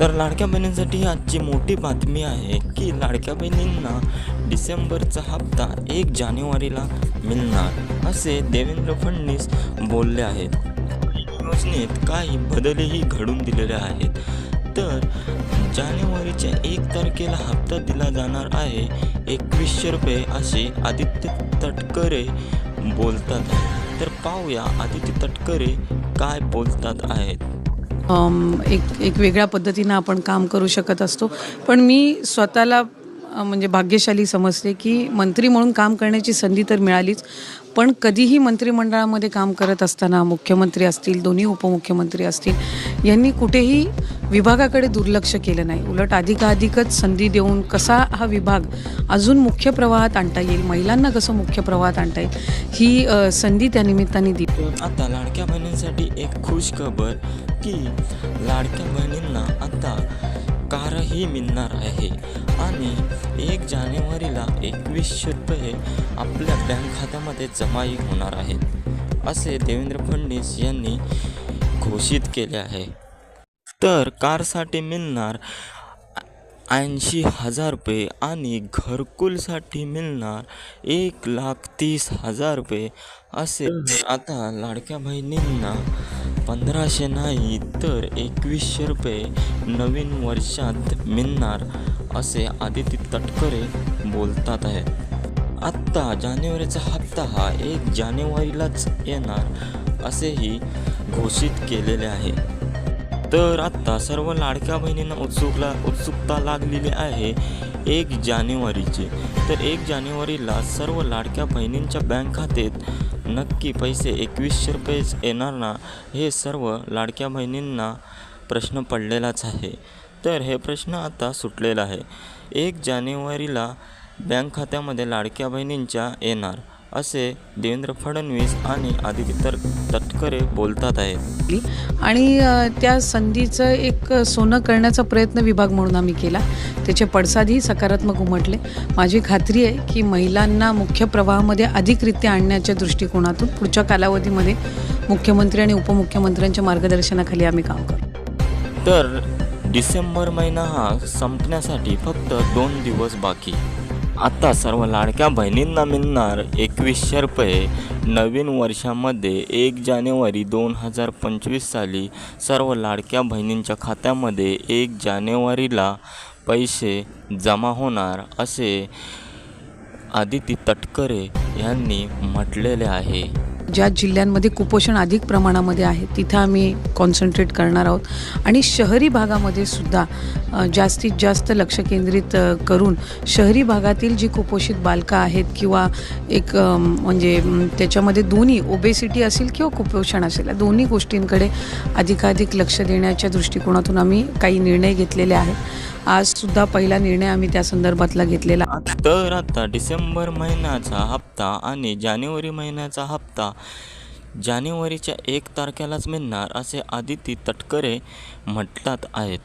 तर लाडक्या बहिणींसाठी आजची मोठी बातमी आहे की लाडक्या बहिणींना डिसेंबरचा हप्ता एक जानेवारीला मिळणार असे देवेंद्र फडणवीस बोलले आहेत. योजनेत काही बदलही घडून दिलेले आहेत. तर जानेवारीच्या एक तारखेला हप्ता दिला जाणार आहे एकवीसशे रुपये असे आदित्य तटकरे बोलतात. तर पाहूया आदित्य तटकरे काय बोलतात आहेत. एक एक वेगळ्या पद्धतीनं आपण काम करू शकत असतो. पण मी स्वतःला म्हणजे भाग्यशाली समजते की मंत्री म्हणून काम करण्याची संधी तर मिळालीच पण कधीही मंत्रिमंडळामध्ये काम करत असताना मुख्यमंत्री असतील दोन्ही उपमुख्यमंत्री असतील यांनी कुठेही विभागाकडे दुर्लक्ष केलं नाही. उलट अधिकाधिकच संधी देऊन कसा हा विभाग अजून मुख्य प्रवाहात आणता येईल? महिलांना कसं मुख्य प्रवाहात आणता येईल? ही संधी त्या निमित्ताने दिली. आता लाडक्या बहिणींसाठी एक खुश खबर की लाडक्या बहिणींना आता कारही मिळणार आहे आणि एक जानेवारीला एकवीसशे रुपये आपल्या बँक खात्यामध्ये जमाही होणार आहेत असे देवेंद्र फडणवीस यांनी घोषित केले आहे. तर कारसाठी मिळणार ऐंशी हजार रुपये आणि घरकुलसाठी मिळणार एक लाख तीस हजार रुपये असे. आता लाडक्या बहिणींना पंधराशे नाही तर एकवीसशे रुपये नवीन वर्षात मिळणार असे आदित्य तटकरे बोलतात आहे आत्ता जानेवारीचा हप्ता हा एक जानेवारीलाच येणार असेही घोषित केलेले आहे. तर आत्ता सर्व लाडक्या बहिणींना उत्सुकला उत्सुकता लागलेली आहे एक जानेवारीची. तर एक जानेवारीला सर्व लाडक्या बहिणींच्या बँक खात्यात नक्की पैसे एकवीसशे रुपयेच येणार ना हे सर्व लाडक्या बहिणींना प्रश्न पडलेलाच आहे. तर हे प्रश्न आता सुटलेला आहे. एक जानेवारीला बँक खात्यामध्ये लाडक्या बहिणींच्या येणार. असे देवेंद्र फडणवीस आणि आदित्य तर तटकरे बोलतात आहेत. आणि त्या संधीचं एक सोनं करण्याचा प्रयत्न विभाग म्हणून आम्ही केला. त्याचे पडसादही सकारात्मक उमटले. माझी खात्री आहे की महिलांना मुख्य प्रवाहामध्ये अधिकरित्या आणण्याच्या दृष्टिकोनातून पुढच्या कालावधीमध्ये मुख्यमंत्री आणि उपमुख्यमंत्र्यांच्या मार्गदर्शनाखाली आम्ही काम करू तर डिसेंबर महिना हा संपण्यासाठी फक्त दोन दिवस बाकी. आता सर्व लाडक्या बहिणींना मिळणार एकवीसशे रुपये. नवीन वर्षामध्ये एक जानेवारी दोन हजार पंचवीस साली सर्व लाडक्या बहिणींच्या खात्यामध्ये एक जानेवारीला पैसे जमा होणार असे आदिती तटकरे यांनी म्हटलेले आहे. ज्या जिल्ह्यांमध्ये कुपोषण अधिक प्रमाणामध्ये आहे तिथं आम्ही कॉन्सन्ट्रेट करणार आहोत. आणि शहरी भागामध्ये सुद्धा जास्तीत जास्त लक्ष केंद्रित करून शहरी भागातील जी कुपोषित बालकं आहेत किंवा एक म्हणजे त्याच्यामध्ये दोन्ही ओबेसिटी असेल किंवा कुपोषण असेल या दोन्ही गोष्टींकडे अधिकाधिक लक्ष देण्याच्या दृष्टिकोनातून आम्ही काही निर्णय घेतलेले आहेत. आज सुद्धा पहिला निर्णय आम्ही त्या संदर्भातला घेतलेला. तर आता डिसेंबर महिन्याचा हप्ता आणि जानेवारी महिन्याचा हप्ता जानेवारीच्या एक तारखेलाच मिळणार असे आदिती तटकरे म्हटलात आहेत.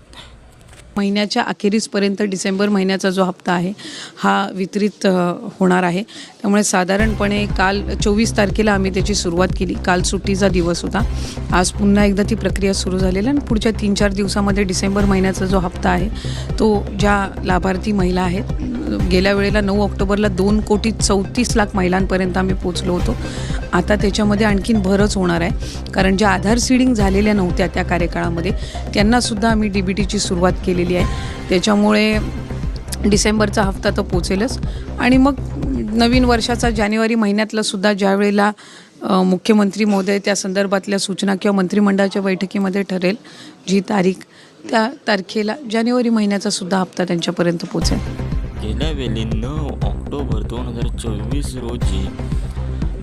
महिन्याच्या अखेरीसपर्यंत डिसेंबर महिन्याचा जो हप्ता आहे हा वितरित होणार आहे. त्यामुळे साधारणपणे काल चोवीस तारखेला आम्ही त्याची सुरुवात केली. काल सुट्टीचा दिवस होता. आज पुन्हा एकदा ती प्रक्रिया सुरू झालेली आणि पुढच्या तीन चार दिवसामध्ये डिसेंबर महिन्याचा जो हप्ता आहे तो ज्या लाभार्थी महिला आहेत गेल्या वेळेला नऊ ऑक्टोबरला दोन कोटी चौतीस लाख महिलांपर्यंत आम्ही पोचलो होतो. आता त्याच्यामध्ये आणखीन भरच होणार आहे. कारण ज्या आधार सीडिंग झालेल्या नव्हत्या त्या कार्यकाळामध्ये त्यांनासुद्धा आम्ही डी बी टीची सुरुवात केलेली आहे. त्याच्यामुळे डिसेंबरचा हप्ता तर पोचेलच. आणि मग नवीन वर्षाचा जानेवारी महिन्यातला सुद्धा ज्या वेळेला मुख्यमंत्री महोदय त्या संदर्भातल्या सूचना किंवा मंत्रिमंडळाच्या बैठकीमध्ये ठरेल जी तारीख त्या तारखेला जानेवारी महिन्याचा सुद्धा हप्ता त्यांच्यापर्यंत पोचेल. गेल्या वेळी नऊ ऑक्टोबर दोन हजार चोवीस रोजी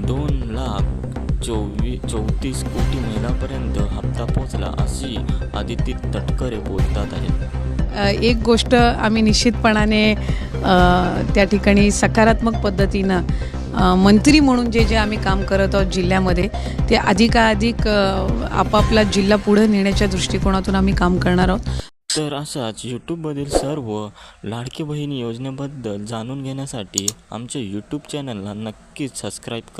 दोन लाख चोवीस चौतीस कोटी महिलापर्यंत हप्ता पोचला अशी आदिती तटकरे बोलतात आहेत. एक गोष्ट आम्ही निश्चितपणाने त्या ठिकाणी सकारात्मक पद्धतीनं मंत्री म्हणून जे जे आम्ही काम करत आहोत जिल्ह्यामध्ये ते अधिकाधिक आपापला जिल्हा पुढे नेण्याच्या दृष्टिकोनातून आम्ही काम करणार आहोत. तर असाच यूट्यूबमधील सर्व लाडकी बहीण योजनेबद्दल जाणून घेण्यासाठी आमच्या यूट्यूब चॅनलला नक्कीच सबस्क्राईब करा.